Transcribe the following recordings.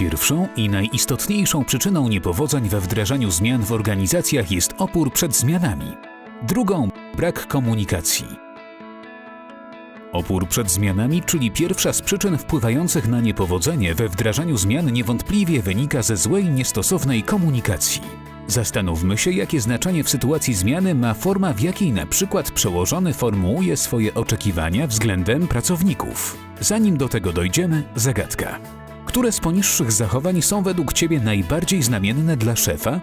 Pierwszą i najistotniejszą przyczyną niepowodzeń we wdrażaniu zmian w organizacjach jest opór przed zmianami. Drugą brak komunikacji. Opór przed zmianami, czyli pierwsza z przyczyn wpływających na niepowodzenie we wdrażaniu zmian, niewątpliwie wynika ze złej, niestosownej komunikacji. Zastanówmy się, jakie znaczenie w sytuacji zmiany ma forma, w jakiej na przykład przełożony formułuje swoje oczekiwania względem pracowników. Zanim do tego dojdziemy, zagadka. Które z poniższych zachowań są według Ciebie najbardziej znamienne dla szefa?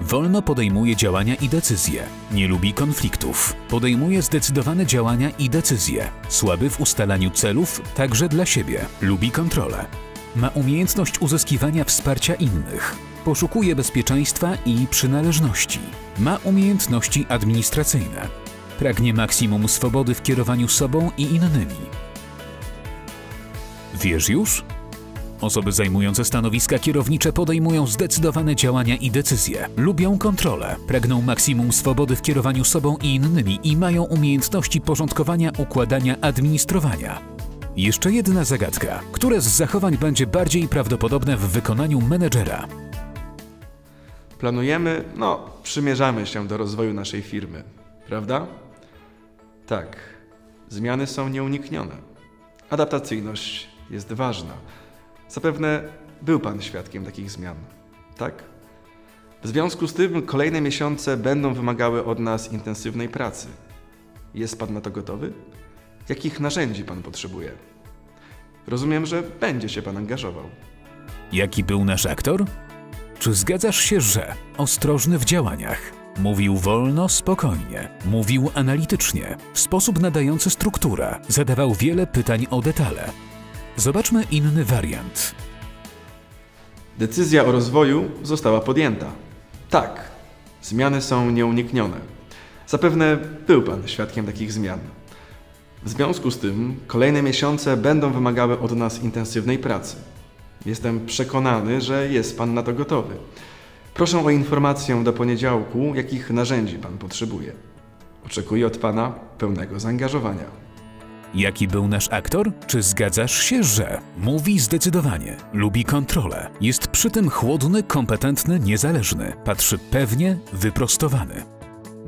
Wolno podejmuje działania i decyzje. Nie lubi konfliktów. Podejmuje zdecydowane działania i decyzje. Słaby w ustalaniu celów, także dla siebie. Lubi kontrolę. Ma umiejętność uzyskiwania wsparcia innych. Poszukuje bezpieczeństwa i przynależności. Ma umiejętności administracyjne. Pragnie maksimum swobody w kierowaniu sobą i innymi. Wiesz już? Osoby zajmujące stanowiska kierownicze podejmują zdecydowane działania i decyzje, lubią kontrolę, pragną maksimum swobody w kierowaniu sobą i innymi i mają umiejętności porządkowania, układania, administrowania. Jeszcze jedna zagadka. Które z zachowań będzie bardziej prawdopodobne w wykonaniu menedżera? Planujemy, no, przymierzamy się do rozwoju naszej firmy, prawda? Tak, zmiany są nieuniknione. Adaptacyjność jest ważna. Zapewne był Pan świadkiem takich zmian, tak? W związku z tym kolejne miesiące będą wymagały od nas intensywnej pracy. Jest Pan na to gotowy? Jakich narzędzi Pan potrzebuje? Rozumiem, że będzie się Pan angażował. Jaki był nasz aktor? Czy zgadzasz się, że ostrożny w działaniach? Mówił wolno, spokojnie, mówił analitycznie, w sposób nadający strukturę, zadawał wiele pytań o detale. Zobaczmy inny wariant. Decyzja o rozwoju została podjęta. Tak, zmiany są nieuniknione. Zapewne był Pan świadkiem takich zmian. W związku z tym kolejne miesiące będą wymagały od nas intensywnej pracy. Jestem przekonany, że jest Pan na to gotowy. Proszę o informację do poniedziałku, jakich narzędzi Pan potrzebuje. Oczekuję od Pana pełnego zaangażowania. Jaki był nasz aktor? Czy zgadzasz się, że mówi zdecydowanie, lubi kontrolę, jest przy tym chłodny, kompetentny, niezależny, patrzy pewnie, wyprostowany?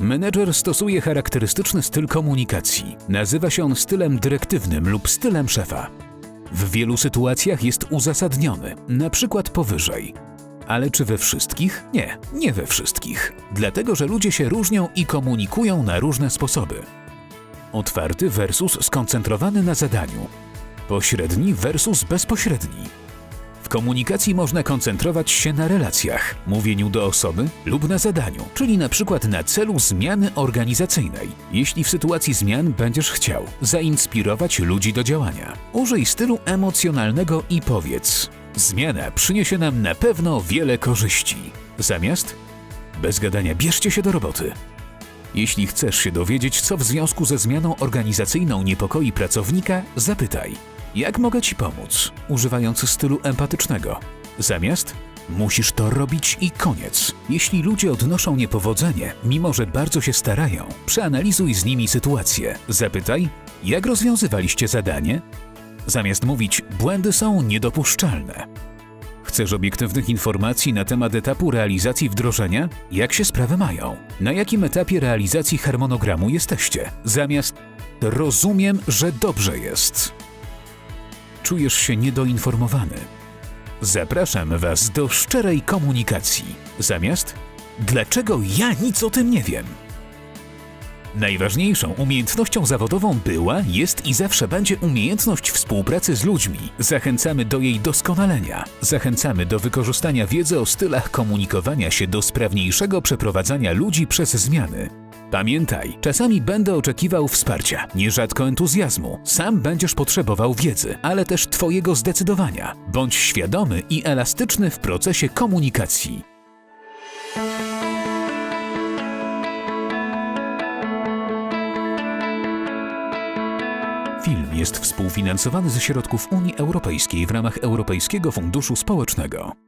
Menedżer stosuje charakterystyczny styl komunikacji. Nazywa się on stylem dyrektywnym lub stylem szefa. W wielu sytuacjach jest uzasadniony, na przykład powyżej. Ale czy we wszystkich? Nie, nie we wszystkich. Dlatego, że ludzie się różnią i komunikują na różne sposoby. Otwarty versus skoncentrowany na zadaniu. Pośredni versus bezpośredni. W komunikacji można koncentrować się na relacjach, mówieniu do osoby lub na zadaniu, czyli na przykład na celu zmiany organizacyjnej. Jeśli w sytuacji zmian będziesz chciał zainspirować ludzi do działania, użyj stylu emocjonalnego i powiedz: Zmiana przyniesie nam na pewno wiele korzyści. Zamiast bez gadania bierzcie się do roboty. Jeśli chcesz się dowiedzieć, co w związku ze zmianą organizacyjną niepokoi pracownika, zapytaj: Jak mogę ci pomóc? Używając stylu empatycznego. Zamiast musisz to robić i koniec. Jeśli ludzie odnoszą niepowodzenie, mimo że bardzo się starają, przeanalizuj z nimi sytuację. Zapytaj: Jak rozwiązywaliście zadanie? Zamiast mówić: Błędy są niedopuszczalne. Chcesz obiektywnych informacji na temat etapu realizacji wdrożenia? Jak się sprawy mają? Na jakim etapie realizacji harmonogramu jesteście? Zamiast rozumiem, że dobrze jest. Czujesz się niedoinformowany. Zapraszam Was do szczerej komunikacji. Zamiast dlaczego ja nic o tym nie wiem? Najważniejszą umiejętnością zawodową była, jest i zawsze będzie umiejętność współpracy z ludźmi. Zachęcamy do jej doskonalenia. Zachęcamy do wykorzystania wiedzy o stylach komunikowania się do sprawniejszego przeprowadzania ludzi przez zmiany. Pamiętaj, czasami będę oczekiwał wsparcia, nierzadko entuzjazmu. Sam będziesz potrzebował wiedzy, ale też Twojego zdecydowania. Bądź świadomy i elastyczny w procesie komunikacji. Film jest współfinansowany ze środków Unii Europejskiej w ramach Europejskiego Funduszu Społecznego.